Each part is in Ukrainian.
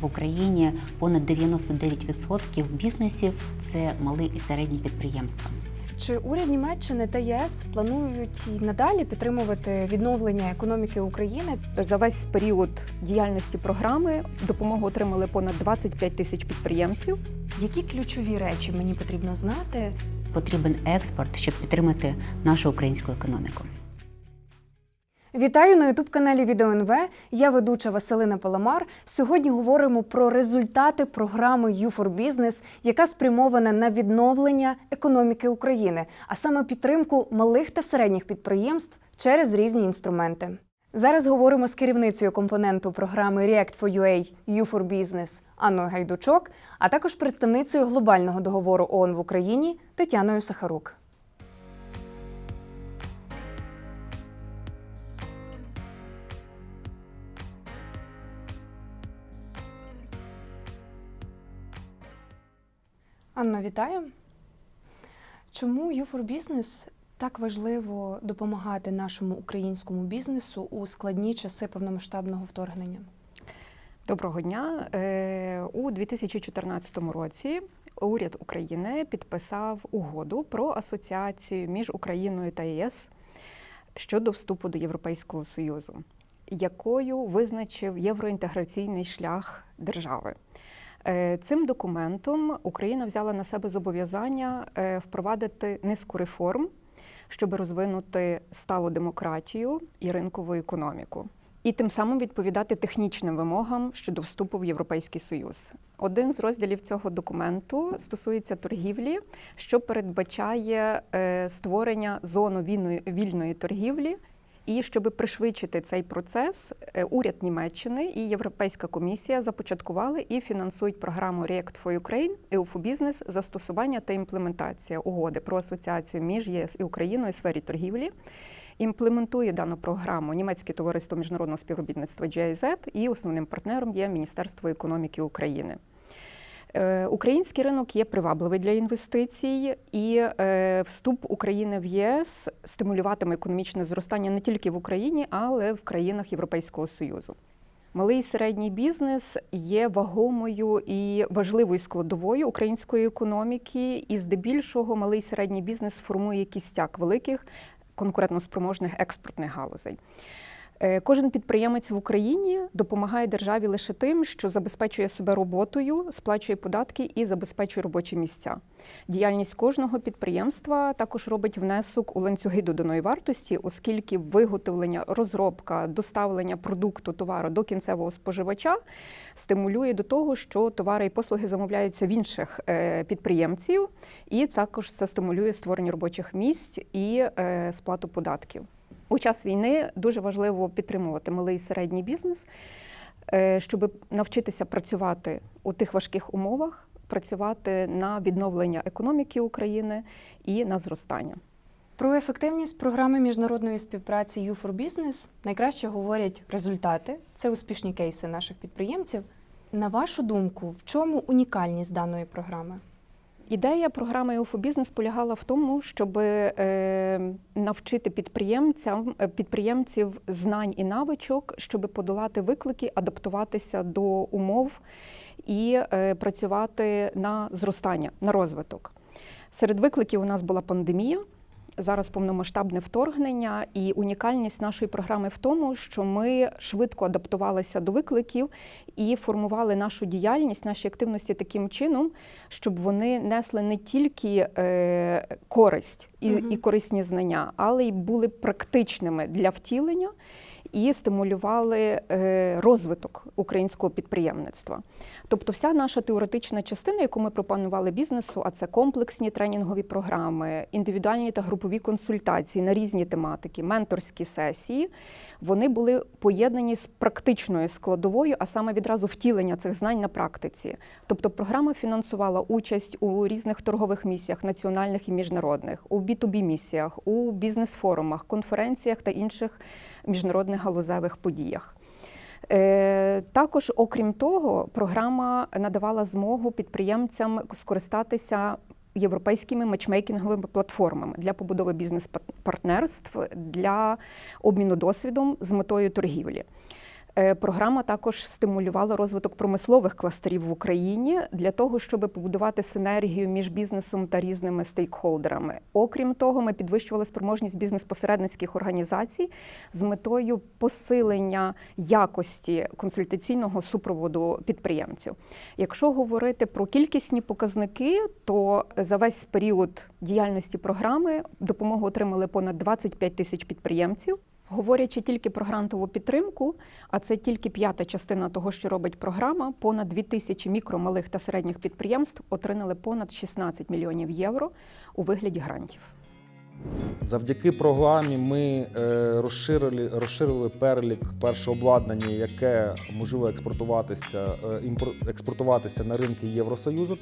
в Україні понад 99% бізнесів це малі і середні підприємства. Чи уряд Німеччини та ЄС планують і надалі підтримувати відновлення економіки України? За весь період діяльності програми допомогу отримали понад 25 тисяч підприємців. Які ключові речі мені потрібно знати? Потрібен експорт, щоб підтримати нашу українську економіку. Вітаю на ютуб каналі ВідеоНВ. Я ведуча Василина Паламар. Сьогодні говоримо про результати програми u for Business, яка спрямована на відновлення економіки України, а саме підтримку малих та середніх підприємств через різні інструменти. Зараз говоримо з керівницею компоненту програми React for UA u for Business Анною Гайдучок, а також представницею глобального договору ООН в Україні Тетяною Сахарук. Анна, вітаю. Чому u for Business так важливо допомагати нашому українському бізнесу у складні часи повномасштабного вторгнення? Доброго дня. Е, У 2014 році уряд України підписав угоду про асоціацію між Україною та ЄС щодо вступу до Європейського Союзу, якою визначив євроінтеграційний шлях держави. Е, Цим документом Україна взяла на себе зобов'язання е, впровадити низку реформ, щоб розвинути сталу демократію і ринкову економіку, і тим самим відповідати технічним вимогам щодо вступу в Європейський Союз. Один з розділів цього документу стосується торгівлі, що передбачає е, створення зону вільної, вільної торгівлі. І щоб пришвидшити цей процес, е, уряд Німеччини і Європейська комісія започаткували і фінансують програму React for Ukraine EU for Business застосування та імплементація угоди про асоціацію між ЄС і Україною у сфері торгівлі. Імплементує дану програму німецьке товариство міжнародного співробітництва GIZ і основним партнером є Міністерство економіки України. Е, Український ринок є привабливий для інвестицій, і е, вступ України в ЄС стимулюватиме економічне зростання не тільки в Україні, але й в країнах Європейського Союзу. Малий і середній бізнес є вагомою і важливою складовою української економіки, і здебільшого малий і середній бізнес формує кістяк великих конкурентноспроможних експортних галузей. Е, Кожен підприємець в Україні допомагає державі лише тим, що забезпечує себе роботою, сплачує податки і забезпечує робочі місця. Діяльність кожного підприємства також робить внесок у ланцюги доданої вартості, оскільки виготовлення, розробка, доставлення продукту товару до кінцевого споживача стимулює до того, що товари і послуги замовляються в інших е, підприємців, і також це стимулює створення робочих місць і е, сплату податків. У час війни дуже важливо підтримувати малий і середній бізнес, е, щоб навчитися працювати у тих важких умовах, працювати на відновлення економіки України і на зростання. Про ефективність програми міжнародної співпраці u for Business найкраще говорять результати. Це успішні кейси наших підприємців. На вашу думку, в чому унікальність даної програми? Ідея програми «EU Business полягала в тому, щоб е, навчити підприємцям е, підприємців знань і навичок, щоб подолати виклики, адаптуватися до умов і е, працювати на зростання, на розвиток. Серед викликів у нас була пандемія. Зараз повномасштабне вторгнення, і унікальність нашої програми в тому, що ми швидко адаптувалися до викликів і формували нашу діяльність, наші активності таким чином, щоб вони несли не тільки е, користь і, і корисні знання, але й були практичними для втілення і стимулювали е, розвиток українського підприємництва. Тобто, вся наша теоретична частина, яку ми пропонували бізнесу, а це комплексні тренінгові програми, індивідуальні та групові консультації на різні тематики, менторські сесії, вони були поєднані з практичною складовою, а саме відразу втілення цих знань на практиці. Тобто, програма фінансувала участь у різних торгових місіях, національних і міжнародних, у B2B місіях, у бізнес-форумах, конференціях та інших міжнародних галузевих подіях. Е, Також, окрім того, програма надавала змогу підприємцям скористатися європейськими матчмейкінговими платформами для побудови бізнес-партнерств, для обміну досвідом з метою торгівлі. Е, Програма також стимулювала розвиток промислових кластерів в Україні для того, щоб побудувати синергію між бізнесом та різними стейкхолдерами. Окрім того, ми підвищували спроможність бізнес-посередницьких організацій з метою посилення якості консультаційного супроводу підприємців. Якщо говорити про кількісні показники, то за весь період діяльності програми допомогу отримали понад 25 тисяч підприємців. Говорячи тільки про грантову підтримку, а це тільки п'ята частина того, що робить програма. Понад 2 тисячі мікро, малих та середніх підприємств отримали понад 16 мільйонів євро у вигляді грантів. Завдяки програмі ми е, розширили, розширили перелік першого обладнання, яке можливо експортуватися, е, імпор- експортуватися на ринки Євросоюзу.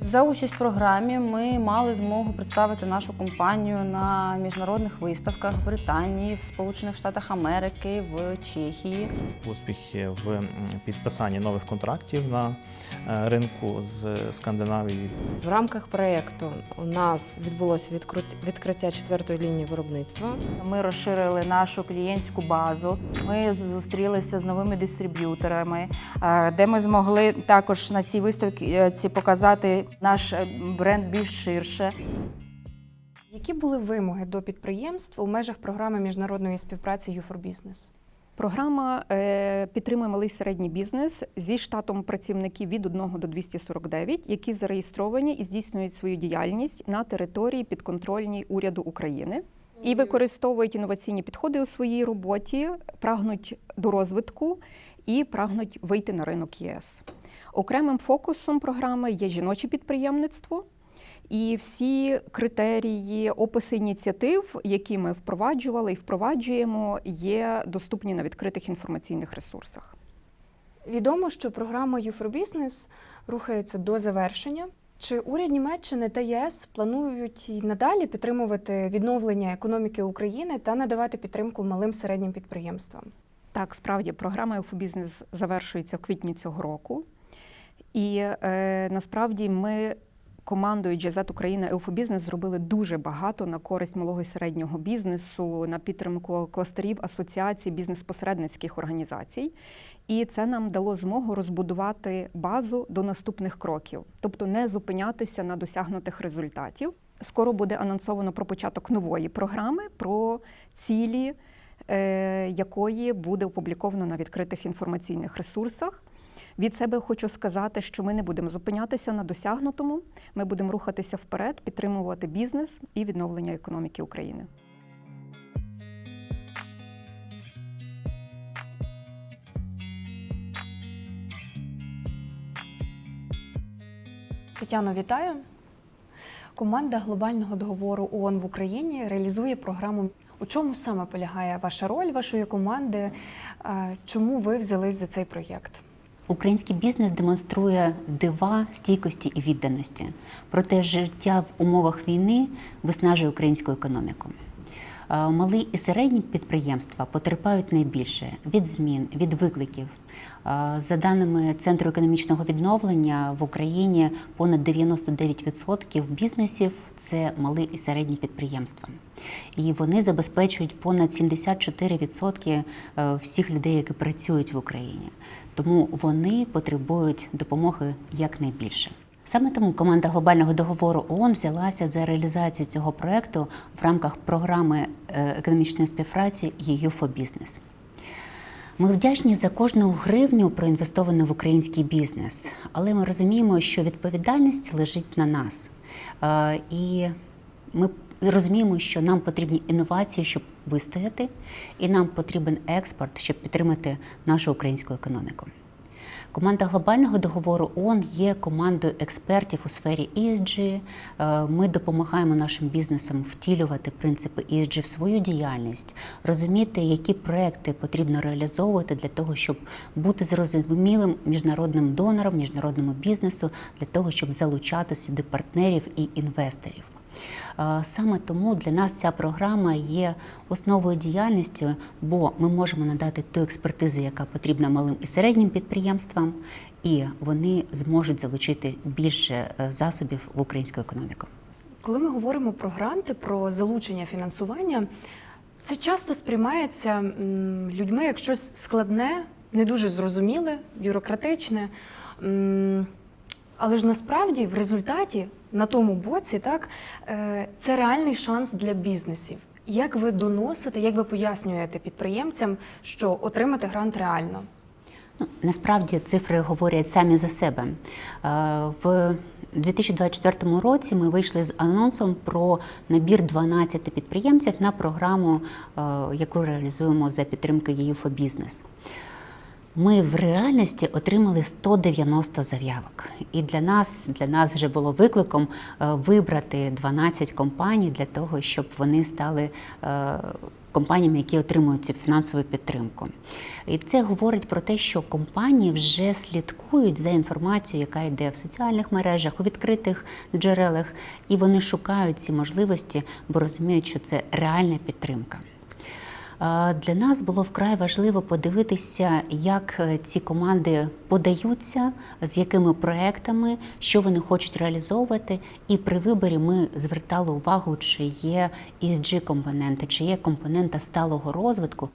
За участь в програмі ми мали змогу представити нашу компанію на міжнародних виставках в Британії, в Сполучених Штатах Америки, в Чехії. успіхи в підписанні нових контрактів на е, ринку з Скандинавією. В рамках проєкту у нас відбулося відкриття четвертої лінії виробництва. Ми розширили нашу клієнтську базу. Ми зустрілися з новими дистриб'юторами, е, де ми змогли також на цій виставці показати наш е, бренд більш ширше. Які були вимоги до підприємств у межах програми міжнародної співпраці u Business? Програма е, підтримує малий середній бізнес зі штатом працівників від 1 до 249, які зареєстровані і здійснюють свою діяльність на території підконтрольній уряду України. І використовують інноваційні підходи у своїй роботі, прагнуть до розвитку і прагнуть вийти на ринок ЄС. Окремим фокусом програми є жіноче підприємництво. І всі критерії, описи ініціатив, які ми впроваджували і впроваджуємо, є доступні на відкритих інформаційних ресурсах. Відомо, що програма Business рухається до завершення. Чи уряд Німеччини та ЄС планують і надалі підтримувати відновлення економіки України та надавати підтримку малим середнім підприємствам? Так, справді програма «Бізнес» завершується в квітні цього року. І е, насправді ми командою GZ Україна «Еуфобізнес» зробили дуже багато на користь малого і середнього бізнесу, на підтримку кластерів асоціацій бізнес-посередницьких організацій. І це нам дало змогу розбудувати базу до наступних кроків, тобто не зупинятися на досягнутих результатів. Скоро буде анонсовано про початок нової програми, про цілі, е, якої буде опубліковано на відкритих інформаційних ресурсах. Від себе хочу сказати, що ми не будемо зупинятися на досягнутому. Ми будемо рухатися вперед, підтримувати бізнес і відновлення економіки України. Тетяно, вітаю. Команда глобального договору ООН в Україні реалізує програму. У чому саме полягає ваша роль вашої команди? Чому ви взялись за цей проєкт? Український бізнес демонструє дива стійкості і відданості. Проте життя в умовах війни виснажує українську економіку. Е, Малі і середні підприємства потерпають найбільше від змін, від викликів. Е, За даними Центру економічного відновлення в Україні понад 99% бізнесів це малі і середні підприємства. І вони забезпечують понад 74% е, всіх людей, які працюють в Україні. Тому вони потребують допомоги якнайбільше. Саме тому команда глобального договору ООН взялася за реалізацію цього проекту в рамках програми е, економічної співпраці EU for Business. Ми вдячні за кожну гривню проінвестовану в український бізнес, але ми розуміємо, що відповідальність лежить на нас. Е, І ми розуміємо, що нам потрібні інновації, щоб вистояти, і нам потрібен експорт, щоб підтримати нашу українську економіку. Команда глобального договору ООН є командою експертів у сфері ESG. Е, Ми допомагаємо нашим бізнесам втілювати принципи ESG в свою діяльність, розуміти, які проекти потрібно реалізовувати для того, щоб бути зрозумілим міжнародним донором, міжнародному бізнесу, для того, щоб залучати сюди партнерів і інвесторів. Е, Саме тому для нас ця програма є основою діяльністю, бо ми можемо надати ту експертизу, яка потрібна малим і середнім підприємствам, і вони зможуть залучити більше е, засобів в українську економіку. Коли ми говоримо про гранти, про залучення фінансування, це часто сприймається людьми як щось складне, не дуже зрозуміле, бюрократичне. Але ж насправді в результаті на тому боці так, е, це реальний шанс для бізнесів. Як ви доносите, як ви пояснюєте підприємцям, що отримати грант реально? Ну, насправді цифри говорять самі за себе. Е, В 2024 році ми вийшли з анонсом про набір 12 підприємців на програму, е, яку реалізуємо за підтримки ЄЮФО Бізнес. Ми в реальності отримали 190 заявок, і для нас для нас вже було викликом е, вибрати 12 компаній для того, щоб вони стали е, компаніями, які отримують цю фінансову підтримку. І це говорить про те, що компанії вже слідкують за інформацією, яка йде в соціальних мережах, у відкритих джерелах, і вони шукають ці можливості, бо розуміють, що це реальна підтримка. Для нас було вкрай важливо подивитися, як е, ці команди подаються, з якими проектами, що вони хочуть реалізовувати. І при виборі ми звертали увагу, чи є esg компоненти, чи є компонента сталого розвитку.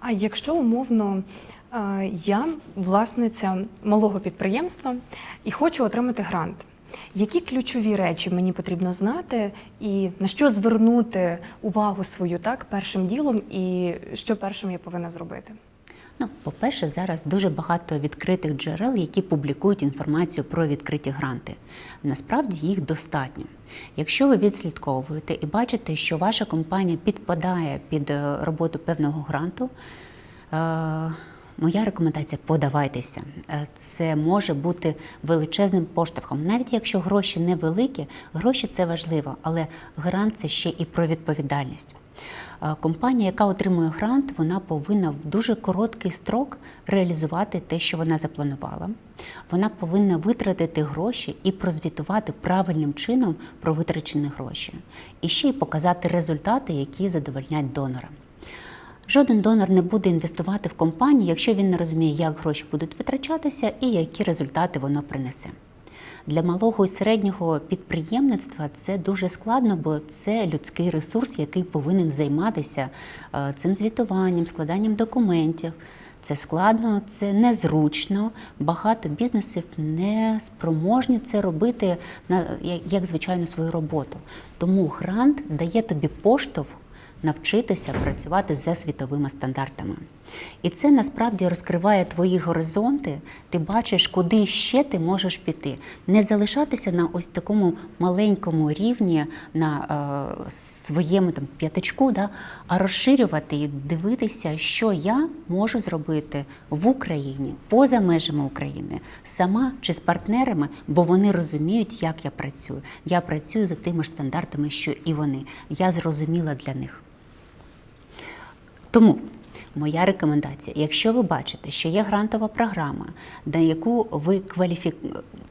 А якщо умовно е, я власниця малого підприємства і хочу отримати грант, які ключові речі мені потрібно знати, і на що звернути увагу свою так першим ділом, і що першим я повинна зробити? Ну, по-перше, зараз дуже багато відкритих джерел, які публікують інформацію про відкриті гранти. Насправді їх достатньо. Якщо ви відслідковуєте і бачите, що ваша компанія підпадає під е, роботу певного гранту, е, моя рекомендація подавайтеся. Е, Це може бути величезним поштовхом. Навіть якщо гроші невеликі, гроші це важливо, але грант це ще і про відповідальність. Е, Компанія, яка отримує грант, вона повинна в дуже короткий строк реалізувати те, що вона запланувала. Вона повинна витратити гроші і прозвітувати правильним чином про витрачені гроші, і ще й показати результати, які задовольнять донора. Жоден донор не буде інвестувати в компанію, якщо він не розуміє, як гроші будуть витрачатися і які результати воно принесе. Для малого і середнього підприємництва це дуже складно, бо це людський ресурс, який повинен займатися е, цим звітуванням, складанням документів. Це складно, це незручно. Багато бізнесів не спроможні це робити на як, звичайну свою роботу. Тому грант дає тобі поштовх навчитися працювати за світовими стандартами. І це насправді розкриває твої горизонти. Ти бачиш, куди ще ти можеш піти. Не залишатися на ось такому маленькому рівні на е, своєму там п'ятачку, да, а розширювати і дивитися, що я можу зробити в Україні, поза межами України, сама чи з партнерами, бо вони розуміють, як я працюю. Я працюю за тими ж стандартами, що і вони. Я зрозуміла для них. Тому моя рекомендація: якщо ви бачите, що є грантова програма, на яку ви кваліфі...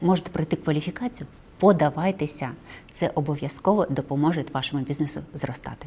можете пройти кваліфікацію, подавайтеся. Це обов'язково допоможе вашому бізнесу зростати.